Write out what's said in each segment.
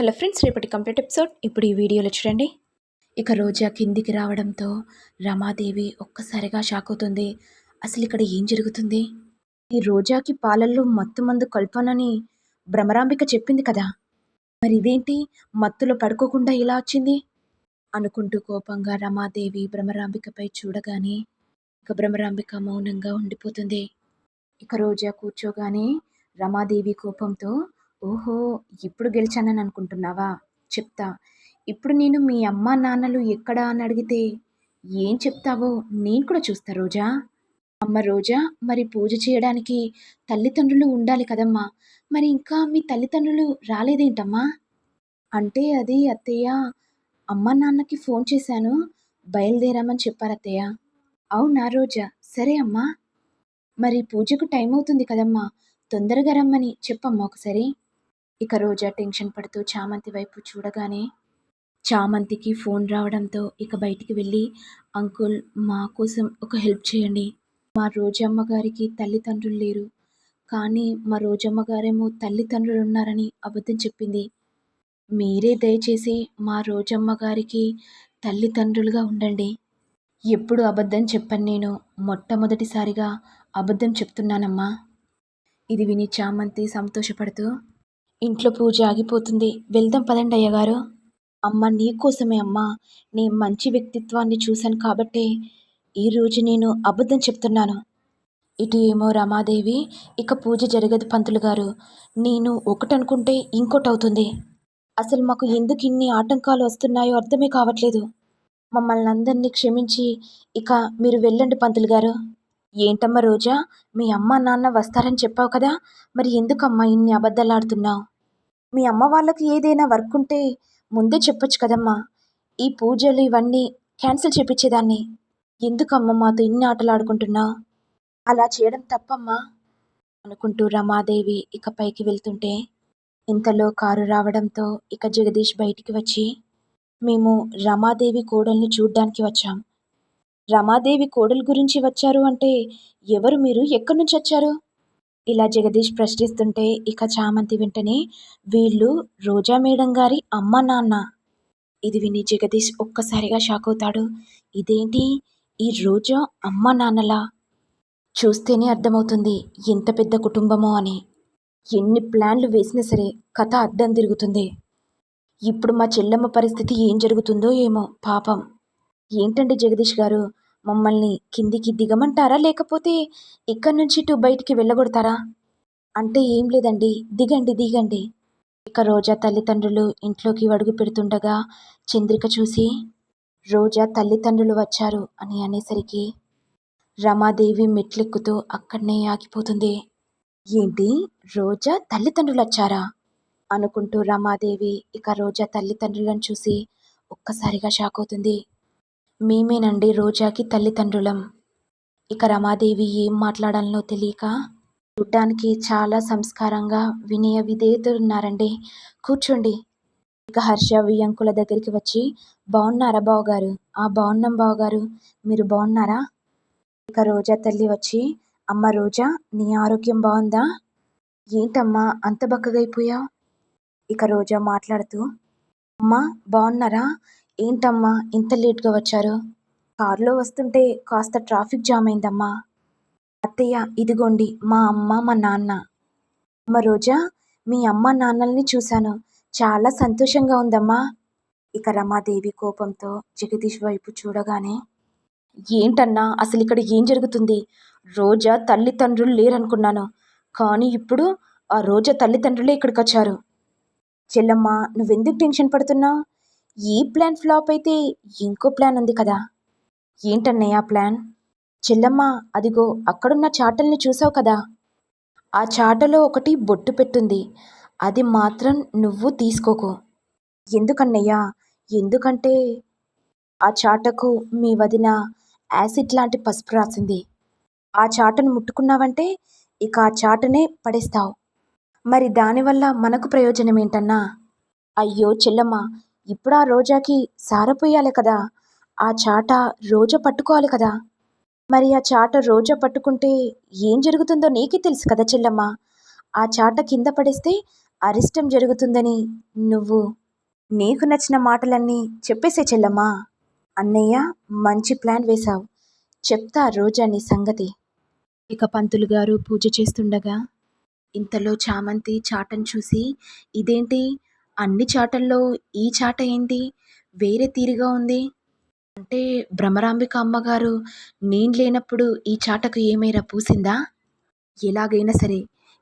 Hello friends రేపటి complete episode. ఇప్పుడు ఈ వీడియోలో చూడండి. ఇక రోజా కిందికి రావడంతో రమాదేవి ఒక్కసారిగా షాక్ అవుతుంది. అసలు ఇక్కడ ఏం జరుగుతుంది? ఈ రోజాకి పాలల్లో మత్తు మందు కల్పనని భ్రమరాంబిక చెప్పింది కదా. మరి ఇదేంటి? మత్తులో పడుకోకుండా ఇలా వచ్చింది? అనుకుంటూ కోపంగా రమాదేవి భ్రమరాంబికపై చూడగానే ఇక భ్రమరాంబిక మౌనంగా ఉండిపోతుంది. ఇక రోజా కూర్చోగానే రమాదేవి కోపంతో ఓహో ఇప్పుడు గెలిచానని అనుకుంటున్నావా చెప్తా. ఇప్పుడు నేను మీ అమ్మ నాన్నలు ఎక్కడా అని అడిగితే ఏం చెప్తావో నేను కూడా చూస్తా రోజా. అమ్మ రోజా మరి పూజ చేయడానికి తల్లిదండ్రులు ఉండాలి కదమ్మా. మరి ఇంకా మీ తల్లిదండ్రులు రాలేదేంటమ్మా? అంటే అది అత్తయ్య అమ్మ నాన్నకి ఫోన్ చేశాను బయలుదేరామని చెప్పారు అత్తయ్య. అవునా రోజా? సరే అమ్మా. మరి పూజకు టైం అవుతుంది కదమ్మా. తొందరగా రమ్మని చెప్పమ్మా ఒకసారి. ఇక రోజా టెన్షన్ పడుతూ చామంతి వైపు చూడగానే చామంతికి ఫోన్ రావడంతో ఇక బయటికి వెళ్ళి అంకుల్ మా కోసం ఒక హెల్ప్ చేయండి. మా రోజమ్మ గారికి తల్లిదండ్రులు లేరు. కానీ మా రోజమ్మ గారేమో తల్లిదండ్రులు ఉన్నారని అబద్ధం చెప్పింది. మీరే దయచేసి మా రోజమ్మ గారికి తల్లిదండ్రులుగా ఉండండి. ఎప్పుడు అబద్ధం చెప్పను నేను. మొట్టమొదటిసారిగా అబద్ధం చెప్తున్నానమ్మా. ఇది విని చామంతి సంతోషపడుతూ ఇంట్లో పూజ ఆగిపోతుంది. వెళ్దాం పదండి అయ్యగారు. అమ్మ నీకోసమే అమ్మ అమ్మా. నీ మంచి వ్యక్తిత్వాన్ని చూశాను కాబట్టే ఈరోజు నేను అబద్ధం చెప్తున్నాను. ఇటు ఏమో రమాదేవి ఇక పూజ జరగదు పంతులు గారు. నేను ఒకటనుకుంటే ఇంకోటి అవుతుంది. అసలు మాకు ఎందుకు ఇన్ని ఆటంకాలు వస్తున్నాయో అర్థమే కావట్లేదు. మమ్మల్ని అందరినీ క్షమించి ఇక మీరు వెళ్ళండి పంతులు గారు. ఏంటమ్మ రోజా? మీ అమ్మ నాన్న వస్తారని చెప్పావు కదా? మరి ఎందుకమ్మా ఇన్ని అబద్ధాలాడుతున్నావు? మీ అమ్మ వాళ్ళకి ఏదైనా వర్క్ ఉంటే ముందే చెప్పొచ్చు కదమ్మా. ఈ పూజలు ఇవన్నీ క్యాన్సిల్ చేపించేదాన్ని ఎందుకమ్మా మాతో ఇన్ని ఆటలు ఆడుకుంటున్నావు అలా చేయడం తప్పమ్మా. అనుకుంటూ రమాదేవి ఇక పైకి వెళ్తుంటే ఇంతలో కారు రావడంతో ఇక జగదీష్ బయటికి వచ్చి మేము రమాదేవి కోడల్ని చూడ్డానికి వచ్చాం. రమాదేవి కోడలు గురించి వచ్చారు అంటే ఎవరు మీరు? ఎక్కడి నుంచి వచ్చారు? ఇలా జగదీష్ ప్రశ్నిస్తుంటే ఇక చామంతి వెంటనే వీళ్ళు రోజా మేడం గారి అమ్మ నాన్న. ఇది విని జగదీష్ ఒక్కసారిగా షాక్ అవుతాడు. ఇదేంటి? ఈ రోజా అమ్మ నాన్నలా? చూస్తేనే అర్థమవుతుంది ఎంత పెద్ద కుటుంబమో అని. ఎన్ని ప్లాన్లు వేసినా సరే కథ అర్థం తిరుగుతుంది. ఇప్పుడు మా చెల్లెమ్మ పరిస్థితి ఏం జరుగుతుందో ఏమో పాపం. ఏంటండి జగదీష్ గారు? మమ్మల్ని కిందికి దిగమంటారా? లేకపోతే ఇక్కడి నుంచి ఇటు బయటికి వెళ్ళగొడతారా? అంటే ఏం లేదండి. దిగండి దిగండి. ఇక రోజా తల్లిదండ్రులు ఇంట్లోకి అడుగు పెడుతుండగా చంద్రిక చూసి రోజా తల్లిదండ్రులు వచ్చారు అని అనేసరికి రమాదేవి మెట్లెక్కుతూ అక్కడనే ఆగిపోతుంది. ఏంటి? రోజా తల్లిదండ్రులు వచ్చారా? అనుకుంటూ రమాదేవి ఇక రోజా తల్లిదండ్రులను చూసి ఒక్కసారిగా షాక్ అవుతుంది. మేమేనండి రోజాకి తల్లిదండ్రులం. ఇక రమాదేవి ఏం మాట్లాడాలనో తెలియక చూడ్డానికి చాలా సంస్కారంగా వినయ విధేయతలున్నారండి కూర్చోండి. ఇక హర్ష వియంకుల దగ్గరికి వచ్చి బాగున్నారా బావగారు? ఆ బాగున్నాం బావగారు. మీరు బాగున్నారా ఇక రోజా తల్లి వచ్చి అమ్మ రోజా నీ ఆరోగ్యం బాగుందా ఏంటమ్మా అంత బక్కగైపోయావు? ఇక రోజా మాట్లాడుతూ అమ్మా బాగున్నారా ఏంటమ్మా ఇంత లేట్గా వచ్చారు? కారులో వస్తుంటే కాస్త ట్రాఫిక్ జామ్ అయిందమ్మా. అత్తయ్య ఇదిగోండి మా అమ్మ మా నాన్న. అమ్మ రోజా మీ అమ్మ నాన్నల్ని చూశాను. చాలా సంతోషంగా ఉందమ్మా. ఇక రమాదేవి కోపంతో జగదీష్ వైపు చూడగానే ఏంటన్నా అసలు ఇక్కడ ఏం జరుగుతుంది? రోజా తల్లిదండ్రులు లేరనుకున్నాను. కానీ ఇప్పుడు ఆ రోజా తల్లిదండ్రులే ఇక్కడికి వచ్చారు చెల్లమ్మ నువ్వెందుకు టెన్షన్ పడుతున్నావు? ఈ ప్లాన్ ఫ్లాప్ అయితే ఇంకో ప్లాన్ ఉంది కదా. ఏంటన్నయ్య ఆ ప్లాన్? చెల్లమ్మ అదిగో అక్కడున్న చాటల్ని చూసావు కదా. ఆ చాటలో ఒకటి బొట్టు పెట్టుంది. అది మాత్రం నువ్వు తీసుకోకు. ఎందుకన్నయ్యా? ఎందుకంటే ఆ చాటకు మీ వదిన యాసిడ్ లాంటి పసుపు రాసింది. ఆ చాటను ముట్టుకున్నావంటే ఇక ఆ చాటనే పడేస్తావు. మరి దానివల్ల మనకు ప్రయోజనం ఏంటన్నా అయ్యో చెల్లమ్మ ఇప్పుడు ఆ రోజాకి సారపోయాలి కదా. ఆ చాట రోజా పట్టుకోవాలి కదా. మరి ఆ చాట రోజా పట్టుకుంటే ఏం జరుగుతుందో నీకే తెలుసు కదా చెల్లమ్మ. ఆ చాట కింద పడేస్తే అరిష్టం జరుగుతుందని నువ్వు నీకు నచ్చిన మాటలన్నీ చెప్పేసే చెల్లమ్మా. అన్నయ్య మంచి ప్లాన్ వేశావు. చెప్తా రోజా నీ సంగతి. ఇక పంతులు గారు పూజ చేస్తుండగా ఇంతలో చామంతి చాటను చూసి ఇదేంటి అన్ని చాటల్లో ఈ చాట ఏంటి వేరే తీరుగా ఉంది. అంటే భ్రమరాంబిక అమ్మగారు నేను లేనప్పుడు ఈ చాటకు ఏమైనా పూసిందా? ఎలాగైనా సరే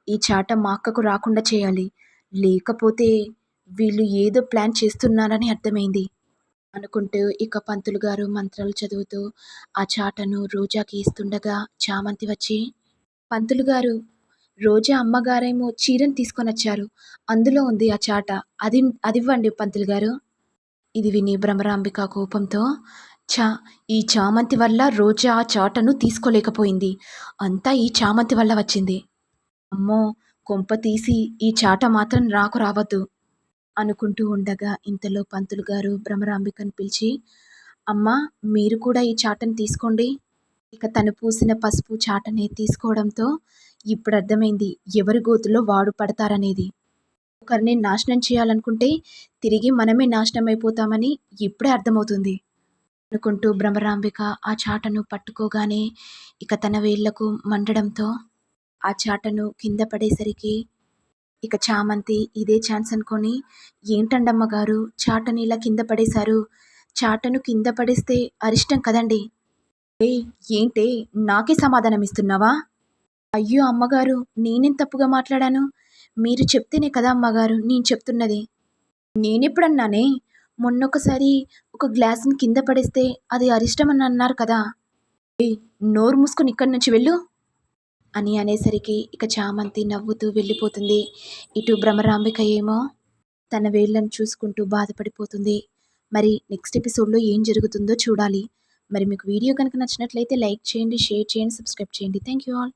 ఈ చాట మా అక్కకు రాకుండా చేయాలి. లేకపోతే వీళ్ళు ఏదో ప్లాన్ చేస్తున్నారని అర్థమైంది. అనుకుంటూ ఇక పంతులు గారు మంత్రాలు చదువుతూ ఆ చాటను రోజాకి ఇస్తుండగా చామంతి వచ్చి పంతులు గారు రోజా అమ్మగారేమో చీరను తీసుకొని వచ్చారు. అందులో ఉంది ఆ చాట. అది అదివ్వండి పంతులు గారు. ఇది విని భ్రమరాంబిక కోపంతో చా ఈ చామంతి వల్ల రోజా ఆ చాటను తీసుకోలేకపోయింది. అంతా ఈ చామంతి వల్ల వచ్చింది. అమ్మో కొంప తీసి ఈ చాట మాత్రం రాకు రావద్దు అనుకుంటూ ఉండగా ఇంతలో పంతులు గారు భ్రమరాంబికను పిలిచి అమ్మ మీరు కూడా ఈ చాటను తీసుకోండి. ఇక తను పూసిన పసుపు చాటని తీసుకోవడంతో ఇప్పుడు అర్థమైంది ఎవరి గోతులో వాడు పడతారనేది. ఒకరిని నాశనం చేయాలనుకుంటే తిరిగి మనమే నాశనం అయిపోతామని ఇప్పుడే అర్థమవుతుంది. అనుకుంటూ భ్రమరాంబిక ఆ చాటను పట్టుకోగానే ఇక తన వేళ్ళకు మండడంతో ఆ చాటను కింద పడేసరికి ఇక చామంతి ఇదే ఛాన్స్ అనుకొని ఏంటండమ్మ గారు చాటని ఇలా కింద పడేశారు. చాటను కింద పడేస్తే అరిష్టం కదండి. ఏ ఏంటే నాకే సమాధానం ఇస్తున్నావా అయ్యో అమ్మగారు నేనేం తప్పుగా మాట్లాడాను? మీరు చెప్తేనే కదా అమ్మగారు నేను చెప్తున్నది. నేనెప్పుడన్నానే మొన్నొకసారి ఒక గ్లాసుని కింద పడేస్తే అది అరిష్టం అని అన్నారు కదా. ఏ నోరు మూసుకుని ఇక్కడి నుంచి వెళ్ళు. అని అనేసరికి ఇక చామంతి నవ్వుతూ వెళ్ళిపోతుంది. ఇటు భ్రమరాంబిక ఏమో తన వేళ్ళను చూసుకుంటూ బాధపడిపోతుంది. మరి నెక్స్ట్ ఎపిసోడ్లో ఏం జరుగుతుందో చూడాలి. మరి మీకు వీడియో కనుక నచ్చినట్లయితే లైక్ చేయండి షేర్ చేయండి సబ్స్క్రైబ్ చేయండి. Thank you all.